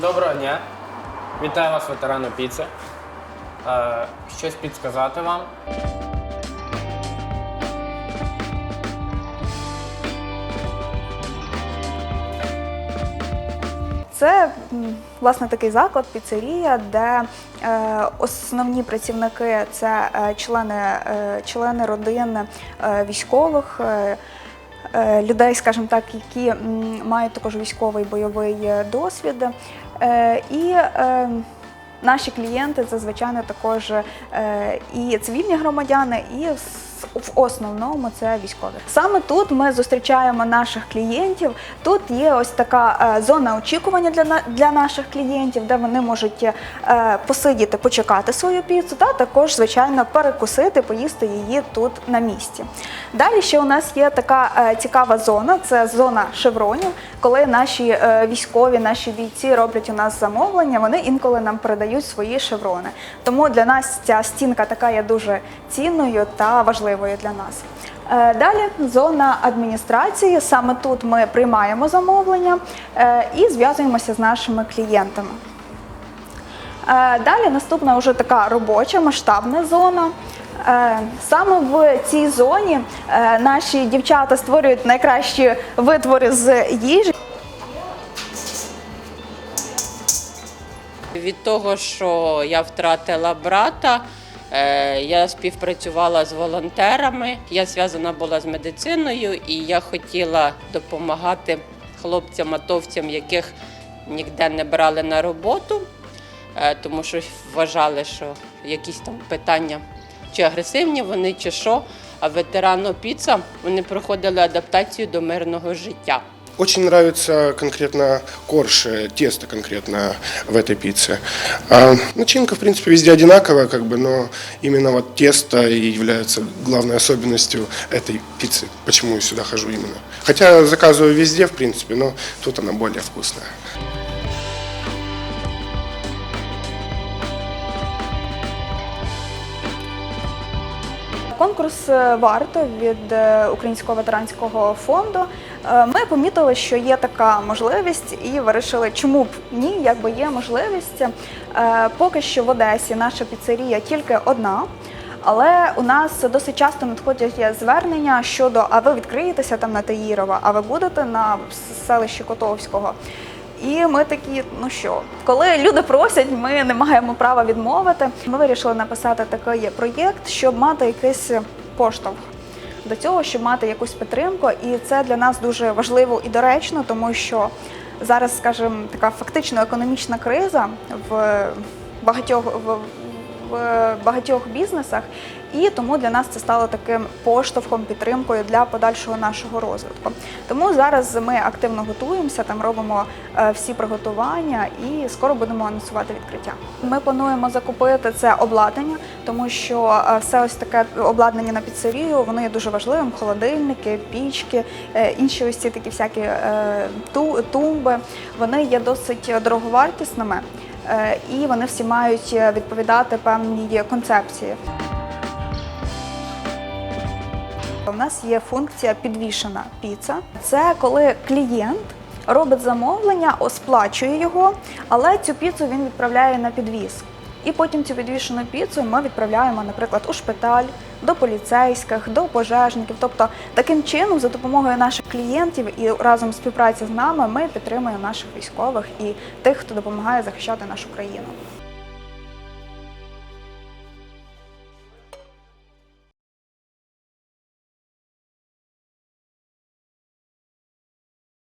Доброго дня. Вітаю вас, ветерани піци. Е, щось підсказати вам. Це власне такий заклад, піцерія, де е, основні працівники це е, члени, е, члени родин е, військових. Е, е, Людей, скажімо так, які мають також військовий бойовий е, досвід. Е, І е, наші клієнти це, звичайно, також е, і цивільні громадяни, і в основному це військові. Саме тут ми зустрічаємо наших клієнтів. Тут є ось така е, зона очікування для, для наших клієнтів, де вони можуть е, посидіти, почекати свою піцу, та також, звичайно, перекусити, поїсти її тут на місці. Далі ще у нас є така е, цікава зона, це зона шевронів, коли наші військові, наші бійці роблять у нас замовлення, вони інколи нам передають свої шеврони. Тому для нас ця стінка така є дуже цінною та важливою для нас. Е, Далі зона адміністрації. Саме тут ми приймаємо замовлення е, і зв'язуємося з нашими клієнтами. Е, Далі наступна вже така робоча масштабна зона. Саме в цій зоні наші дівчата створюють найкращі витвори з їжі. Від того, що я втратила брата, я співпрацювала з волонтерами. Я зв'язана була з медициною, і я хотіла допомагати хлопцям, атовцям, яких ніде не брали на роботу, е, тому що вважали, що якісь там питання чи агресивні вони, чи що. А ветерано піца вони проходили адаптацію до мирного життя. Очень нравится конкретно корж, э, тесто конкретно в этой пицце. А начинка, в принципе, везде одинаковая, как бы, но именно вот тесто и является главной особенностью этой пиццы. Почему я сюда хожу именно. Хотя заказываю везде, в принципе, но тут она более вкусная. Конкурс е, варто від е, Українського ветеранського фонду. Е, Ми помітили, що є така можливість, і вирішили, чому б ні, якби є можливість. Е, Поки що в Одесі наша піцерія тільки одна. Але у нас досить часто надходять звернення щодо, а ви відкриєтеся там на Таїрова, а ви будете на селищі Котовського. І ми такі, ну що, коли люди просять, ми не маємо права відмовити. Ми вирішили написати такий проєкт, щоб мати якийсь поштовх до цього, щоб мати якусь підтримку. І це для нас дуже важливо і доречно, тому що зараз, скажімо, така фактично економічна криза в багатьох в, в багатьох бізнесах, і тому для нас це стало таким поштовхом, підтримкою для подальшого нашого розвитку. Тому зараз ми активно готуємося, там робимо е, всі приготування і скоро будемо анонсувати відкриття. Ми плануємо закупити це обладнання, тому що е, все ось таке обладнання на піцерію, воно є дуже важливим: холодильники, пічки, е, інші ось ці такі всякі ту- тумби. Вони є досить дороговартісними. І вони всі мають відповідати певній концепції. У нас є функція підвішена піца. Це коли клієнт робить замовлення, о, сплачує його, але цю піцу він відправляє на підвіз. І потім цю підвішену піцу ми відправляємо, наприклад, у шпиталь, до поліцейських, до пожежників. Тобто таким чином, за допомогою наших клієнтів і разом співпраці з нами, ми підтримуємо наших військових і тих, хто допомагає захищати нашу країну.